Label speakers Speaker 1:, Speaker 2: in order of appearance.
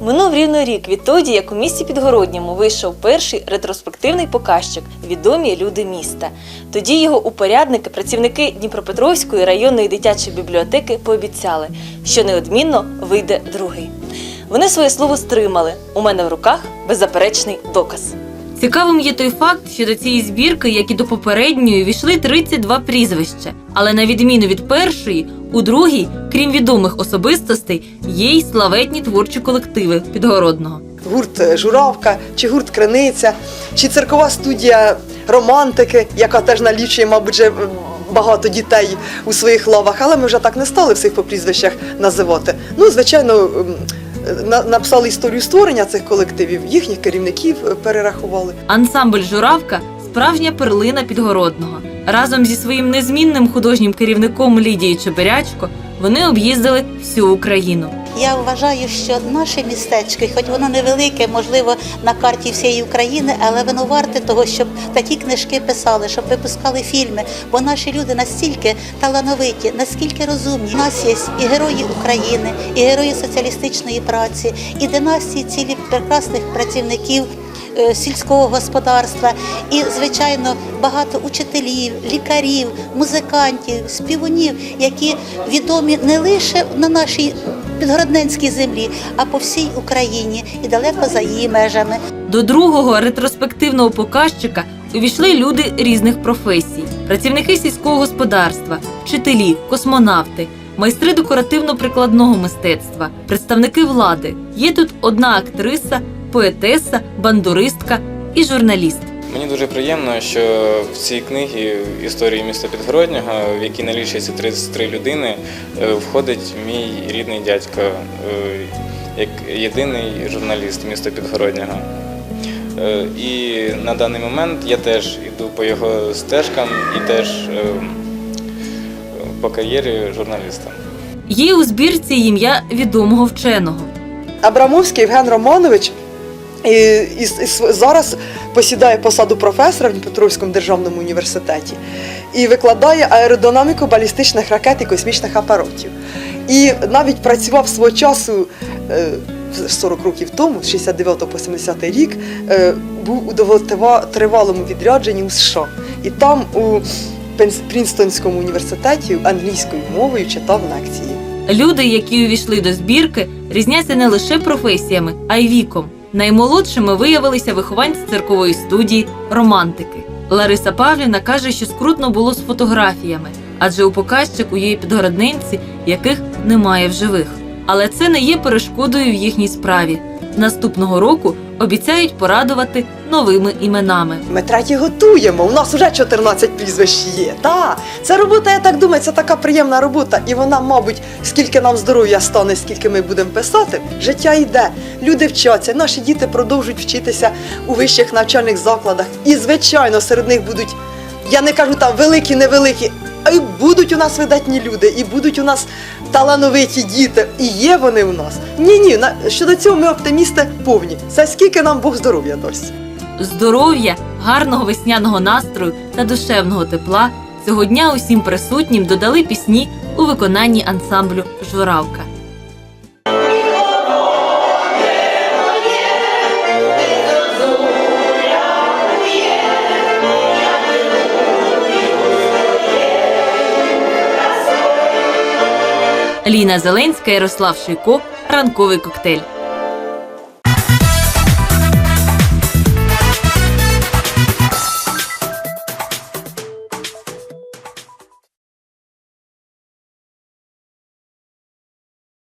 Speaker 1: Минув рівно рік відтоді, як у місті Підгородньому вийшов перший ретроспективний показчик Відомі люди міста. Тоді його упорядники, працівники Дніпропетровської районної дитячої бібліотеки, пообіцяли, що неодмінно вийде другий. Вони своє слово стримали. У мене в руках беззаперечний доказ. Цікавим є той факт, що до цієї збірки, як і до попередньої, війшли 32 прізвища. Але на відміну від першої, у другій, крім відомих особистостей, є й славетні творчі колективи Підгородного.
Speaker 2: гурт е, Журавка, чи гурт Криниця, чи циркова студія романтики, яка теж налічує, мабуть, вже багато дітей у своїх лавах, але ми вже так не стали всіх по прізвищах називати. Ну, звичайно, написали історію створення цих колективів, їхніх керівників е, перерахували.
Speaker 1: Ансамбль Журавка справжня перлина Підгородного. Разом зі своїм незмінним художнім керівником Лідією Чеберячко вони об'їздили всю Україну.
Speaker 3: Я вважаю, що наше містечко, хоч воно невелике, можливо, на карті всієї України, але воно варте того, щоб такі книжки писали, щоб випускали фільми. Бо наші люди настільки талановиті, наскільки розумні. У нас є і герої України, і герої соціалістичної праці, і династії цілі прекрасних працівників. е, Сільського господарства і, звичайно, багато учителів, лікарів, музикантів, співунів, які відомі не лише на нашій підгородненській землі, а по всій Україні і далеко за її межами.
Speaker 1: До другого ретроспективного показчика увійшли люди різних професій: працівники сільського господарства, вчителі, космонавти, майстри декоративно-прикладного мистецтва, представники влади. Є тут одна актриса, поетеса, бандуристка і журналіст.
Speaker 4: Мені дуже приємно, що в цій книгі історії міста Підгороднього, в якій налічується 33 людини, е, входить мій рідний дядько, е, як єдиний журналіст міста Підгороднього. Е, І на даний момент я теж йду по його стежкам і теж по кар'єрі журналіста.
Speaker 1: Є у збірці ім'я відомого вченого.
Speaker 2: Абрамовський Євген Романович і, і, і зараз посідає посаду професора в Дніпропетровському державному університеті і викладає аеродинаміку балістичних ракет і космічних апаратів. І навіть працював свого часу. е, 40 років тому, з 69 по 70 рік, е, був у довготривалому відрядженні у США. І там у Прінстонському університеті англійською мовою читав лекції.
Speaker 1: Люди, які увійшли до збірки, різняться не лише професіями, а й віком. Наймолодшими виявилися вихованці циркової студії романтики. Лариса Павлівна каже, що скрутно було з фотографіями, адже у показчику у її підгороднинці, яких немає в живих. Але це не є перешкодою в їхній справі. Наступного року обіцяють порадувати новими іменами.
Speaker 2: Ми третій готуємо. У нас вже 14 прізвищ є. Та це робота, я так думаю, це така приємна робота. І вона, мабуть, скільки нам здоров'я стане, скільки ми будемо писати, життя йде. Люди вчаться, наші діти продовжують вчитися у вищих навчальних закладах. І, звичайно, серед них будуть, я не кажу там великі, невеликі, й будуть у нас видатні люди, і будуть у нас талановиті діти. І є вони у нас. Ні, ні, щодо цього ми оптимісти повні. Це скільки нам Бог здоров'я дасть.
Speaker 1: здоров'я, гарного весняного настрою та душевного тепла цього дня усім присутнім додали пісні у виконанні ансамблю Журавка. Ліна Зеленська, Ярослав Шийко, ранковий коктейль.